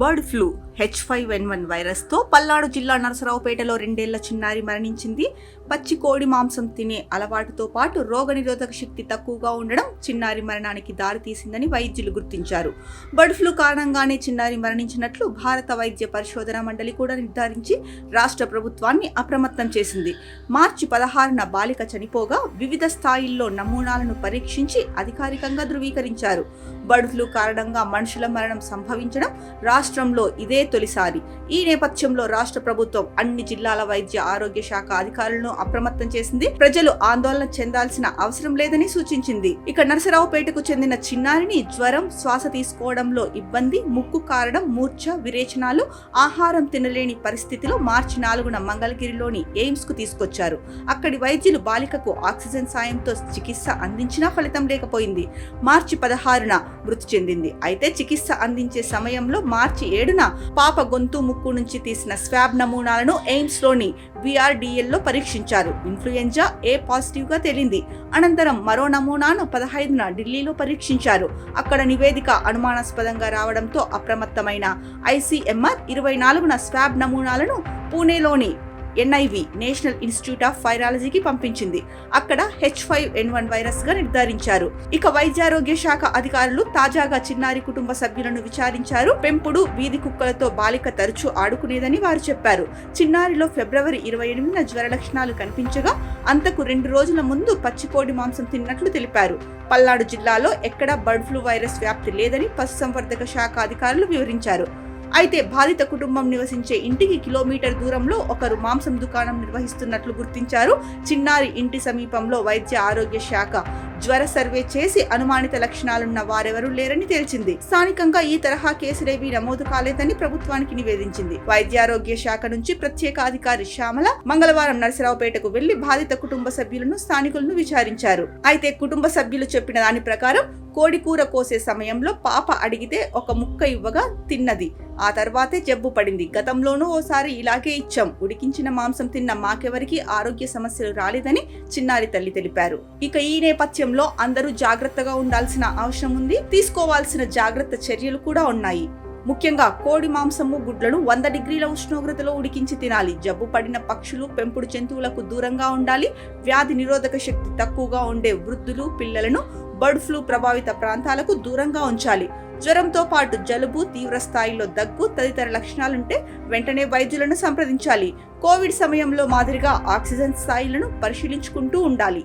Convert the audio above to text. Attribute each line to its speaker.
Speaker 1: Bird flu H five N one వైరస్తో Palnadu జిల్లా నరసరావుపేటలో రెండేళ్ళ చిన్నారి మరణించింది. పచ్చి కోడి మాంసం తినే అలవాటుతో పాటు రోగనిరోధక శక్తి తక్కువగా ఉండడం చిన్నారి మరణానికి దారితీసిందని వైద్యులు గుర్తించారు. బర్డ్ ఫ్లూ కారణంగానే చిన్నారి మరణించినట్లు భారత వైద్య పరిశోధన మండలి కూడా నిర్ధారించి రాష్ట్ర ప్రభుత్వాన్ని అప్రమత్తం చేసింది. మార్చి పదహారున బాలిక చనిపోగా వివిధ స్థాయిల్లో నమూనాలను పరీక్షించి అధికారికంగా ధృవీకరించారు. బర్డ్ ఫ్లూ కారణంగా మనుషుల మరణం సంభవించడం రాష్ట్రంలో ఇదే తొలిసారి. ఈ నేపథ్యంలో రాష్ట్ర ప్రభుత్వం అన్ని జిల్లాల వైద్య ఆరోగ్య శాఖ అధికారులను అప్రమత్తం చేసింది. ప్రజలు ఆందోళన చెందాల్సిన అవసరం లేదని సూచించింది. ఇక నరసరావుపేటకు చెందిన చిన్నారిని జ్వరం శ్వాస తీసుకోవడంలో ఇబ్బంది ముక్కు కారడం మూర్ఛ విరేచనాలు ఆహారం తినలేని పరిస్థితిలో మార్చి నాలుగున మంగళగిరిలోని ఎయిమ్స్కు తీసుకొచ్చారు. అక్కడి వైద్యులు బాలికకు ఆక్సిజన్ సాయంతో చికిత్స అందించినా ఫలితం లేకపోయింది. మార్చి పదహారున మృతి చెందింది. అయితే చికిత్స అందించే సమయంలో మార్చి ఏడున పాప గొంతు ముక్కు నుంచి తీసిన స్వాబ్ నమూనాలను ఎయిమ్స్లోని లోని పరీక్షించారు. ఇన్ఫ్లుయెంజా ఏ పాజిటివ్గా తేలింది? అనంతరం మరో నమూనాను పదహైదున ఢిల్లీలో పరీక్షించారు. అక్కడ నివేదిక అనుమానాస్పదంగా రావడంతో అప్రమత్తమైన ఐసీఎంఆర్ ఇరవై నాలుగున స్వాబ్ నమూనాలను పూణేలోని ఎన్ఐవి నేషనల్ ఇన్స్టిట్యూట్ ఆఫ్ వైరాలజీకి పంపించింది. అక్కడ హెచ్ ఫైవ్ ఎన్ వన్ వైరస్గా నిర్ధారించారు. ఇక వైద్యారోగ్య శాఖ అధికారులు తాజాగా చిన్నారి కుటుంబ సభ్యులను విచారించారు. పెంపుడు వీధి కుక్కలతో బాలిక తరచూ ఆడుకునేదని వారు చెప్పారు. చిన్నారిలో ఫిబ్రవరి ఇరవై ఎనిమిదిన జ్వర లక్షణాలు కనిపించగా అంతకు రెండు రోజుల ముందు పచ్చికోడి మాంసం తిన్నట్లు తెలిపారు. పల్నాడు జిల్లాలో ఎక్కడా బర్డ్ ఫ్లూ వైరస్ వ్యాప్తి లేదని పశుసంవర్ధక శాఖ అధికారులు వివరించారు. అయితే బాధిత కుటుంబం నివసించే ఇంటికి కిలోమీటర్ దూరంలో ఒకరు మాంసం దుకాణం నిర్వహిస్తున్నట్లు గుర్తించారు. చిన్నారి ఇంటి సమీపంలో వైద్య ఆరోగ్య శాఖ జ్వర సర్వే చేసి అనుమానిత లక్షణాలున్న వారెవరూ లేరని తేల్చింది. స్థానికంగా ఈ తరహా కేసులేవి నమోదు కాలేదని ప్రభుత్వానికి నివేదించింది. వైద్యారోగ్య శాఖ నుంచి ప్రత్యేక అధికారి శ్యామల మంగళవారం నరసరావుపేటకు వెళ్ళి బాధిత కుటుంబ సభ్యులను స్థానికులను విచారించారు. అయితే కుటుంబ సభ్యులు చెప్పిన దాని ప్రకారం కోడి కూర కోసే సమయంలో పాప అడిగితే ఒక ముక్క ఇవ్వగా తిన్నది. ఆ తర్వాతే జబ్బు పడింది. గతంలోనూ ఓసారి ఇలాగే ఇచ్చాం. ఉడికించిన మాంసం తిన్న మాకెవరికి ఆరోగ్య సమస్యలు రాలేదని చిన్నారి తల్లి తెలిపారు. ఇక ఈ నేపథ్యంలో అందరూ జాగ్రత్తగా ఉండాల్సిన అవసరం ఉంది. తీసుకోవాల్సిన జాగ్రత్త చర్యలు కూడా ఉన్నాయి. ముఖ్యంగా కోడి మాంసము గుడ్లను వంద డిగ్రీల ఉష్ణోగ్రతలో ఉడికించి తినాలి. జబ్బు పడిన పక్షులు పెంపుడు జంతువులకు దూరంగా ఉండాలి. వ్యాధి నిరోధక శక్తి తక్కువగా ఉండే వృద్ధులు పిల్లలను బర్డ్ ఫ్లూ ప్రభావిత ప్రాంతాలకు దూరంగా ఉంచాలి. జ్వరంతో పాటు జలుబు తీవ్ర స్థాయిలో దగ్గు తదితర లక్షణాలుంటే వెంటనే వైద్యులను సంప్రదించాలి. కోవిడ్ సమయంలో మాదిరిగా ఆక్సిజన్ స్థాయిలను పరిశీలించుకుంటూ ఉండాలి.